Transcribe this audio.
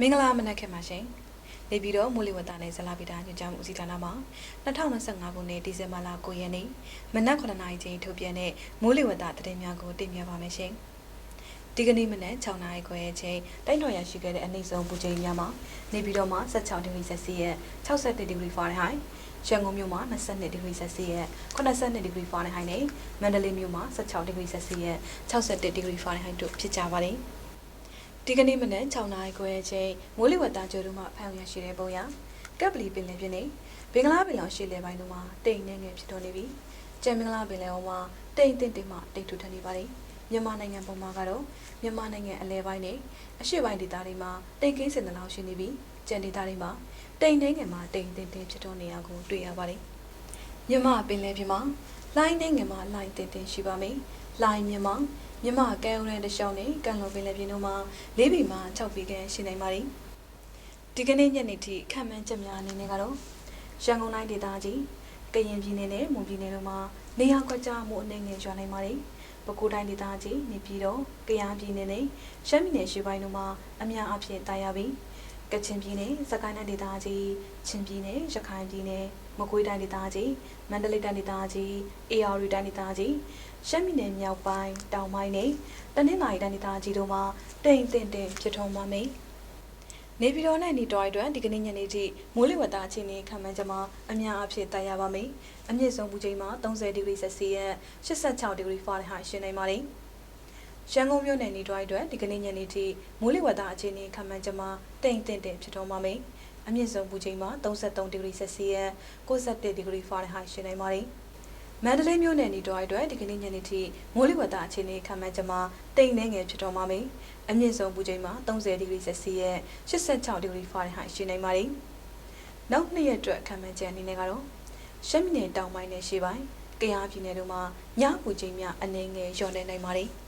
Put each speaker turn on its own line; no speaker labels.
မင်္ဂလာမနက်ခင်ပါရှင်။နေပြည်တော်မိုးလေဝသနဲ့ဇလာဗီတာညွှန်ကြားမှုဦးစီးဌာနမှ2025ခုနှစ်ဒီဇင်ဘာလ9ရက်နေ့မနက်9:00နာရီချိန်ထုတ်ပြန်တဲ့မိုးလေဝသသတင်းများကိုတင်ပြပါမယ်ရှင်။ဒီကနေ့မနက်6နာရီခွဲအချိန်တိုင်းတော်ရရှိခဲ့တဲ့အနည်းဆုံးပူချိန်များမှာနေပြည်တော်မှာ16ဒီဂရီဆက်စီရဲ့61ဒီဂရီဖာရင်ဟိုက်ရန်ကုန်မြို့မှာ22ဒီဂရီဆက်စီရဲ့82ဒီဂရီဖာရင်ဟိုက်နဲ့မန္တလေးမြို့မှာ16ဒီဂရီဆက်စီရဲ့61ဒီဂရီဖာရင်ဟိုက်တို့ဖြစ်ကြပါတယ်။ ဒီကနေ့မနက်6နာရီခွဲအချိန်မိုးလေဝသကြိုးတို့မှဖန်ရရှိတဲ့ပုံရကပ်ပလီပင်လယ်ပြင်နေဘင်္ဂလားပင်လယ်ရှေ့လေပိုင်းတို့မှာတိမ်နေငယ်ဖြစ်တော်နေပြီကျန်မင်္ဂလာပင်လယ်အော်မှာတိမ်တင်တင်မှတိမ်ထူထပ်နေပါတယ်မြန်မာနိုင်ငံပုံမှာကတော့မြန်မာနိုင်ငံအလဲပိုင်းနဲ့အရှေ့ပိုင်းဒေသတွေမှာတိမ်ကင်းစင်တလောက်ရှိနေပြီးကျန်ဒေသတွေမှာတိမ်နေငယ်မှာတိမ်တင်တင်ဖြစ်တော်နေရကိုတွေ့ရပါတယ်မြန်မာပင်လယ်ပြင်မှာလိုင်းနေငယ်မှာလိုင်းတင်တင်ရှိပါမယ်လိုင်းမြန်မာ မြမကဲဦးတဲ့တရှောင်းနဲ့ကန်လုံပင်လယ်ပြင်တို့မှာ၄ဘီမှ6ဘီခန့်ရှိနိုင်ပါတယ်။ဒီကနေ့ညနေထိခံမှန်းချက်များအနေနဲ့ကတော့ရန်ကုန်တိုင်းဒေသကြီးကရင်ပြည်နယ်နဲ့မွန်ပြည်နယ်တို့မှာနေရာကွက်ကြားမှုအနေငယ်ရွာနိုင်ပါတယ်။ပဲခူးတိုင်းဒေသကြီးနေပြည်တော်ကယားပြည်နယ်နဲ့ရှမ်းပြည်နယ်ရှေ့ပိုင်းတို့မှာအများအပြားတာယာပြီး ကချင်ပြည်နယ်စကိုင်းတိုင်းဒေသကြီးချင်းပြည်နယ်ရခိုင်ပြည်နယ်မကွေးတိုင်းဒေသကြီးမန္တလေးတိုင်းဒေသကြီးအေရဝတီတိုင်းဒေသကြီးရှမ်းပြည်နယ်မြောက်ပိုင်းတောင်ပိုင်းနဲ့တနင်္သာရီတိုင်းဒေသကြီးတို့မှာတိမ်တင်တင်ဖြစ်ထွန်းပါမယ်။နေပြည်တော်နဲ့နေတော်ရီတွင်ဒီကနေ့ညနေထိမိုးလေဝသအခြေအနေခံမှန်းချက်မှာအများအပြားတာယာပါမယ်။အမြင့်ဆုံးပူချိန်မှာ30ဒီဂရီဆက်စီယပ်86ဒီဂရီဖာရင်ဟိုက်ရှိနေပါတယ်။ ရန်ကုန်မြို့နယ်နေတော်ရီတွင်ဒီကနေ့ညနေထိမိုးလေဝသအခြေအနေခံမှန်းချက်မှာတိမ်တင်တင်ဖြစ်ထွန်းပါမယ်။အမြင့်ဆုံးပူချိန်မှာ33ဒီဂရီဆက်စီယပ်61ဒီဂရီဖာရင်ဟိုက်ရှိနေပါတယ်။မန္တလေးမြို့နယ်နေတော်အတွက်ဒီကနေ့ညနေထိမိုးလေဝသအခြေအနေခံမှန်းချက်မှာတိမ်နှဲငယ်ဖြစ်တော်မှာမယ်။အမြင့်ဆုံးပူချိန်မှာ30ဒီဂရီဆက်စီရဲ့86ဒီဂရီဖာရင်ဟိုက်ရှိနေပါတယ်။နောက်နှစ်ရက်အတွက်ခံမှန်းချက်အနေနဲ့ကတော့ရှမ်းပြည်နယ်တောင်ပိုင်းနဲ့ရှေ့ပိုင်း၊ကယားပြည်နယ်တို့မှာညပူချိန်များအနေငယ်လျော့နေနိုင်ပါတယ်။